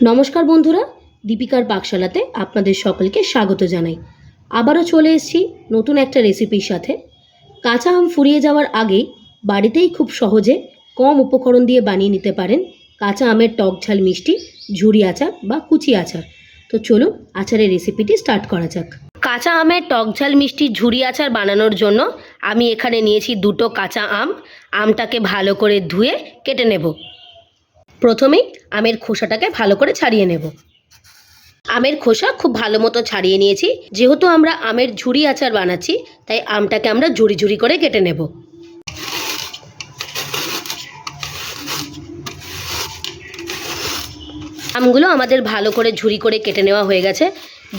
নমস্কার বন্ধুরা, দীপিকার পাকশালাতে আপনাদের সকলকে স্বাগত জানাই। আবারও চলে এসেছি নতুন একটা রেসিপির সাথে। কাঁচা আম ফুরিয়ে যাওয়ার আগেই বাড়িতেই খুব সহজে কম উপকরণ দিয়ে বানিয়ে নিতে পারেন কাঁচা আমের টক ঝাল মিষ্টি, ঝুরি আচার বা কুচি আচার। তো চলুন আচারের রেসিপিটি স্টার্ট করা যাক। কাঁচা আমের টক ঝাল মিষ্টি, ঝুরি আচার বানানোর জন্য আমি এখানে নিয়েছি দুটো কাঁচা আম। আমটাকে ভালো করে ধুয়ে কেটে নেব। প্রথমেই আমের খোসাটাকে ভালো করে ছাড়িয়ে নেব। আমের খোসা খুব ভালো মতো ছাড়িয়ে নিয়েছি। যেহেতু আমরা আমের ঝুড়ি আচার বানাচ্ছি, তাই আমটাকে আমরা ঝুড়ি ঝুড়ি করে কেটে নেব। আমগুলো আমাদের ভালো করে ঝুড়ি করে কেটে নেওয়া হয়ে গেছে।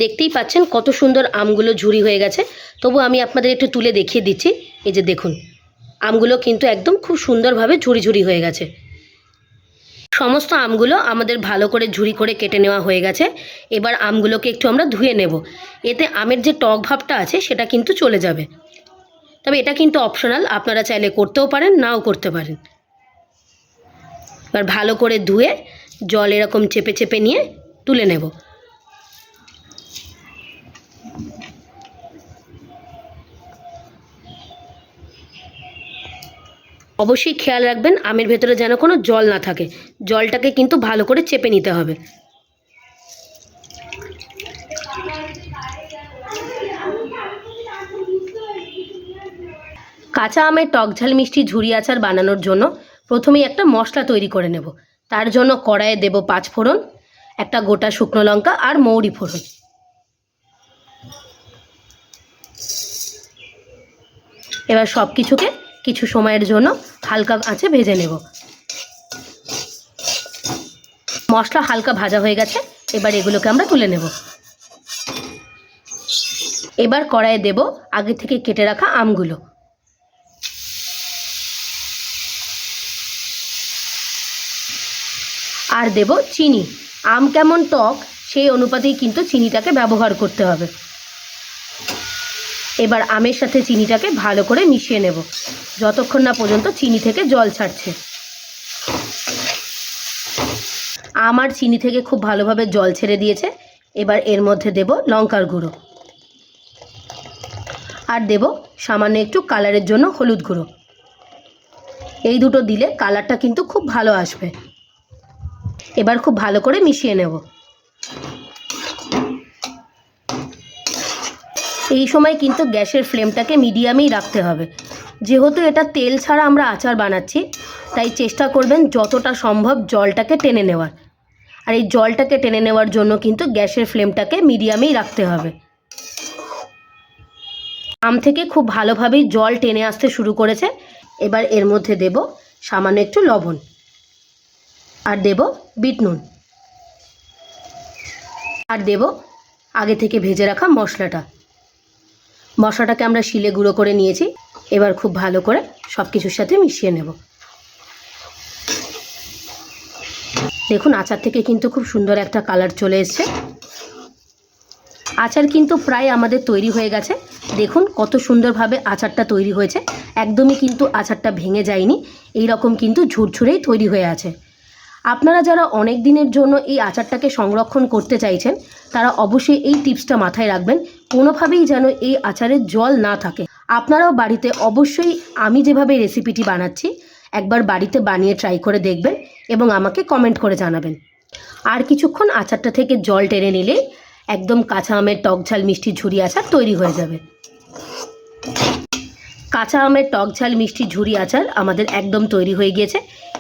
দেখতেই পাচ্ছেন কত সুন্দর আমগুলো ঝুড়ি হয়ে গেছে। তবু আমি আপনাদের একটু তুলে দেখিয়ে দিচ্ছি। এই যে দেখুন, আমগুলো কিন্তু একদম খুব সুন্দরভাবে ঝুড়ি ঝুড়ি হয়ে গেছে। সমস্ত আমগুলো আমাদের ভালো করে ঝুড়ি করে কেটে নেওয়া হয়ে গেছে। এবার আমগুলোকে একটু আমরা ধুয়ে নেব। এতে আমের যে টক ভাবটা আছে, সেটা কিন্তু চলে যাবে। তবে এটা কিন্তু অপশনাল আপনারা চাইলে করতেও পারেন, নাও করতে পারেন। এবার ভালো করে ধুয়ে জল এরকম চেপে চেপে নিয়ে তুলে নেব। অবশ্যই খেয়াল রাখবেন, আমের ভেতরে যেন কোনো জল না থাকে। জলটাকে কিন্তু ভালো করে চেপে নিতে হবে। কাঁচা আমের টক ঝাল মিষ্টি ঝুড়ি আচার বানানোর জন্য প্রথমেই একটা মশলা তৈরি করে নেব। তার জন্য কড়াইয়ে দেব পাঁচ ফোড়ন, একটা গোটা শুকনো লঙ্কা আর মৌরি ফোড়ন। এবার সব কিছুকে কিছু সময়ের জন্য হালকা আঁচে ভেজে নেব। মশলা হালকা ভাজা হয়ে গেছে, এবার এগুলোকে আমরা তুলে নেব। এবার কড়াইয়ে দেব আগে থেকে কেটে রাখা আমগুলো। আর দেব চিনি। আম কেমন টক, সেই অনুপাতেই কিন্তু চিনিটাকে ব্যবহার করতে হবে। এবার আমের সাথে চিনিটাকে ভালো করে মিশিয়ে নেব। যতক্ষণ না পর্যন্ত চিনি থেকে জল ছাড়ছে। আমার চিনি থেকে খুব ভালোভাবে জল ছেড়ে দিয়েছে। এবার এর মধ্যে দেব লঙ্কার গুঁড়ো। আর দেব সামান্য একটু কালারের জন্য হলুদ গুঁড়ো। এই দুটো দিলে কালারটা কিন্তু খুব ভালো আসবে। এবার খুব ভালো করে মিশিয়ে নেব। এই সময় কিন্তু গ্যাসের ফ্লেমটাকে মিডিয়ামেই রাখতে হবে। যেহেতু এটা তেল ছাড়া আমরা আচার বানাচ্ছি, তাই চেষ্টা করবেন যতটা সম্ভব জলটাকে টেনে নেওয়ার। আর এই জলটাকে টেনে নেওয়ার জন্য কিন্তু গ্যাসের ফ্লেমটাকে মিডিয়ামেই রাখতে হবে। আম থেকে খুব ভালোভাবেই জল টেনে আসতে শুরু করেছে। এবার এর মধ্যে দেব সামান্য একটু লবণ। আর দেব বিট নুন। আর দেব আগে থেকে ভেজে রাখা মশলাটা। মশলাটাকে আমরা শিলে গুঁড়ো করে নিয়েছি। এবার খুব ভালো করে সব কিছুর সাথে মিশিয়ে নেব। দেখুন, আচার থেকে কিন্তু খুব সুন্দর একটা কালার চলে এসছে। আচার কিন্তু প্রায় আমাদের তৈরি হয়ে গেছে। দেখুন, কত সুন্দরভাবে আচারটা তৈরি হয়েছে। একদমই কিন্তু আচারটা ভেঙে যায়নি। এই রকম কিন্তু ঝুরঝুরেই তৈরি হয়ে আছে। আপনারা যারা অনেক দিনের জন্য এই আচারটাকে সংরক্ষণ করতে চাইছেন, তারা অবশ্যই এই টিপসটা মাথায় রাখবেন, কোনোভাবেই যেন এই আচারের জল না থাকে। আপনারাও বাড়িতে অবশ্যই আমি যেভাবে রেসিপিটি বানাচ্ছি, একবার বাড়িতে বানিয়ে ট্রাই করে দেখবেন এবং আমাকে কমেন্ট করে জানাবেন। আর কিছুক্ষণ আচারটা থেকে জল টেনে নিলে একদম কাঁচা আমের টক ঝাল মিষ্টি ঝুরি আচার তৈরি হয়ে যাবে। কাঁচা আমের টক ঝাল, মিষ্টি ঝুরি আচার আমাদের একদম তৈরি হয়ে গিয়েছে।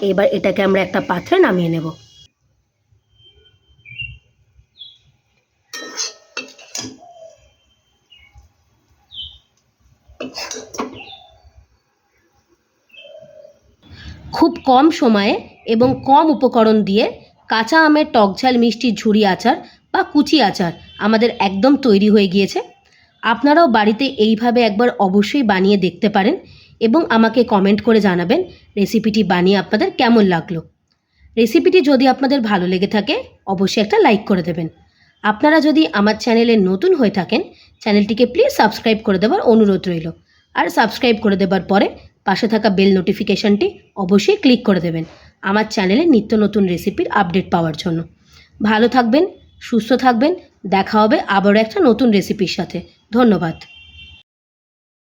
এবার এটাকে আমরা একটা পাত্রে নামিয়ে নেব। খুব কম সময়ে এবং কম উপকরণ দিয়ে কাঁচা আমের টকঝাল মিষ্টি ঝুরি আচার বা কুচি আচার আমাদের একদম তৈরি হয়ে গিয়েছে। আপনারাও বাড়িতে এইভাবে একবার অবশ্যই বানিয়ে দেখতে পারেন এবং আমাকে কমেন্ট করে জানাবেন রেসিপিটি বানিয়ে আপনাদের কেমন লাগল। রেসিপিটি যদি আপনাদের ভালো লেগে থাকে, অবশ্যই একটা লাইক করে দেবেন। আপনারা যদি আমার চ্যানেলে নতুন হয়ে থাকেন চ্যানেলটিকে প্লিজ সাবস্ক্রাইব করে দেওয়ার অনুরোধ রইল। আর সাবস্ক্রাইব করে দেওয়ার পরে পাশে থাকা বেল নোটিফিকেশনটি অবশ্যই ক্লিক করে দেবেন আমার চ্যানেলে নিত্য নতুন রেসিপির আপডেট পাওয়ার জন্য। ভালো থাকবেন, সুস্থ থাকবেন, দেখা হবে আবারও একটা নতুন রেসিপির সাথে। ধন্যবাদ।